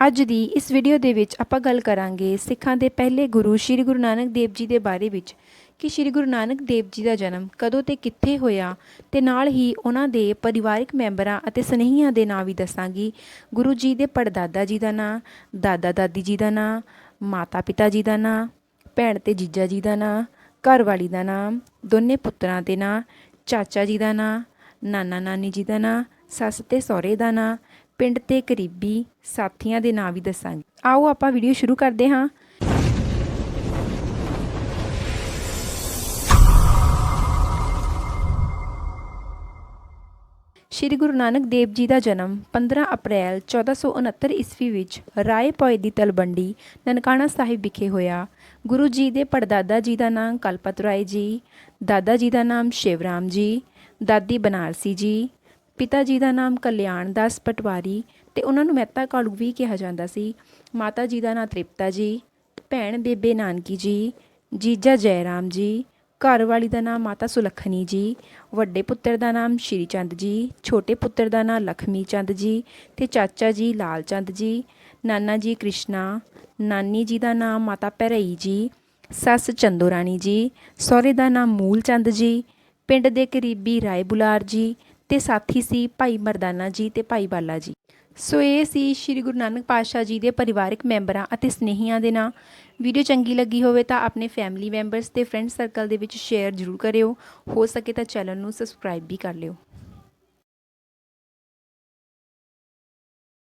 ਅੱਜ ਦੀ ਇਸ ਵੀਡੀਓ ਦੇ ਵਿੱਚ ਆਪਾਂ ਗੱਲ ਕਰਾਂਗੇ ਸਿੱਖਾਂ ਦੇ ਪਹਿਲੇ ਗੁਰੂ ਸ੍ਰੀ ਗੁਰੂ ਨਾਨਕ ਦੇਵ ਜੀ ਦੇ ਬਾਰੇ ਵਿੱਚ ਕਿ ਸ੍ਰੀ ਗੁਰੂ ਨਾਨਕ ਦੇਵ ਜੀ ਦਾ ਜਨਮ ਕਦੋਂ ਤੇ ਕਿੱਥੇ ਹੋਇਆ ਤੇ ਨਾਲ ਹੀ ਉਹਨਾਂ ਦੇ ਪਰਿਵਾਰਕ ਮੈਂਬਰਾਂ ਅਤੇ ਸਨੇਹੀਆਂ ਦੇ ਨਾਂ ਵੀ ਦੱਸਾਂਗੀ। ਗੁਰੂ ਜੀ ਦੇ ਪੜਦਾਦਾ ਜੀ ਦਾ ਨਾਂ, ਦਾਦਾ ਦਾਦੀ ਜੀ ਦਾ ਨਾਂ, ਮਾਤਾ ਪਿਤਾ ਜੀ ਦਾ ਨਾਂ, ਭੈਣ ਤੇ ਜੀਜਾ ਜੀ ਦਾ ਨਾਂ ਘਰਵਾਲੀ ਦਾ ਨਾਮ ਦੋਨੇ ਪੁੱਤਰਾਂ ਦੇ ਨਾਂ, ਚਾਚਾ ਜੀ ਦਾ ਨਾਂ, ਨਾਨਾ ਨਾਨੀ ਜੀ ਦਾ ਨਾਂ, ਸੱਸ ਤੇ ਸਹੁਰੇ ਦਾ ਨਾਂ ਪਿੰਡ ਤੇ ਕਰੀਬੀ ਸਾਥੀਆਂ ਦੇ ਨਾਂ ਵੀ ਦੱਸਾਂਗੇ। ਆਓ ਆਪਾਂ ਵੀਡੀਓ ਸ਼ੁਰੂ ਕਰਦੇ ਹਾਂ। ਸ਼੍ਰੀ ਗੁਰੂ ਨਾਨਕ ਦੇਵ ਜੀ ਦਾ ਜਨਮ 15 ਅਪ੍ਰੈਲ 1469 ਈਸਵੀ ਵਿੱਚ ਰਾਏ ਭੋਏ ਦੀ ਤਲਵੰਡੀ, ਨਨਕਾਣਾ ਸਾਹਿਬ ਵਿਖੇ ਹੋਇਆ। ਗੁਰੂ ਜੀ ਦੇ ਪੜਦਾਦਾ ਜੀ ਦਾ ਨਾਮ ਕਲਪਤ ਰਾਏ ਜੀ, ਦਾਦਾ ਜੀ ਦਾ ਨਾਮ ਸ਼ਿਵਰਾਮ ਜੀ, ਦਾਦੀ ਬਨਾਰਸੀ ਜੀ ਪਿਤਾ ਜੀ ਦਾ ਨਾਮ ਕਲਿਆਣ ਦਾਸ ਪਟਵਾਰੀ ਅਤੇ ਉਹਨਾਂ ਨੂੰ ਮਹਿਤਾ ਕਾਲੂ ਵੀ ਕਿਹਾ ਜਾਂਦਾ ਸੀ। ਮਾਤਾ ਜੀ ਦਾ ਨਾਂ ਤ੍ਰਿਪਤਾ ਜੀ, ਭੈਣ ਬੇਬੇ ਨਾਨਕੀ ਜੀ, ਜੀਜਾ ਜੈਰਾਮ ਜੀ, ਘਰ ਵਾਲੀ ਦਾ ਨਾਮ ਮਾਤਾ ਸੁਲੱਖਣੀ ਜੀ, ਵੱਡੇ ਪੁੱਤਰ ਦਾ ਨਾਮ ਸ਼੍ਰੀ ਚੰਦ ਜੀ, ਛੋਟੇ ਪੁੱਤਰ ਦਾ ਨਾਮ ਲਖਮੀ ਚੰਦ ਜੀ ਤੇ ਚਾਚਾ ਜੀ ਲਾਲ ਚੰਦ ਜੀ, ਨਾਨਾ ਜੀ ਕ੍ਰਿਸ਼ਨਾ, ਨਾਨੀ ਜੀ ਦਾ ਨਾਮ ਮਾਤਾ ਭੈਰਈ ਜੀ, ਸੱਸ ਚੰਦੋ ਰਾਣੀ ਜੀ, ਸਹੁਰੇ ਦਾ ਨਾਮ ਮੂਲ ਚੰਦ ਜੀ, ਪਿੰਡ ਦੇ ਕਰੀਬੀ ਰਾਏ ਬੁਲਾਰ ਜੀ ਤੇ ਸਾਥੀ ਸੀ ਭਾਈ ਮਰਦਾਨਾ ਜੀ ਤੇ ਭਾਈ ਬਾਲਾ ਜੀ। ਸੋ ਇਹ ਸੀ ਸ਼੍ਰੀ ਗੁਰੂ ਨਾਨਕ ਪਾਤਸ਼ਾਹ ਜੀ ਦੇ ਪਰਿਵਾਰਕ ਮੈਂਬਰਾਂ ਅਤੇ ਸਨੇਹੀਆਂ ਦੇ ਨਾਂ। ਵੀਡੀਓ ਚੰਗੀ ਲੱਗੀ ਹੋਵੇ ਤਾਂ ਆਪਣੇ ਫੈਮਿਲੀ ਮੈਂਬਰਸ ਤੇ ਫਰੈਂਡ ਸਰਕਲ ਦੇ ਵਿੱਚ ਸ਼ੇਅਰ ਜ਼ਰੂਰ ਕਰਿਓ। ਹੋ ਸਕੇ ਤਾਂ ਚੈਨਲ ਨੂੰ ਸਬਸਕ੍ਰਾਈਬ ਵੀ ਕਰ ਲਿਓ।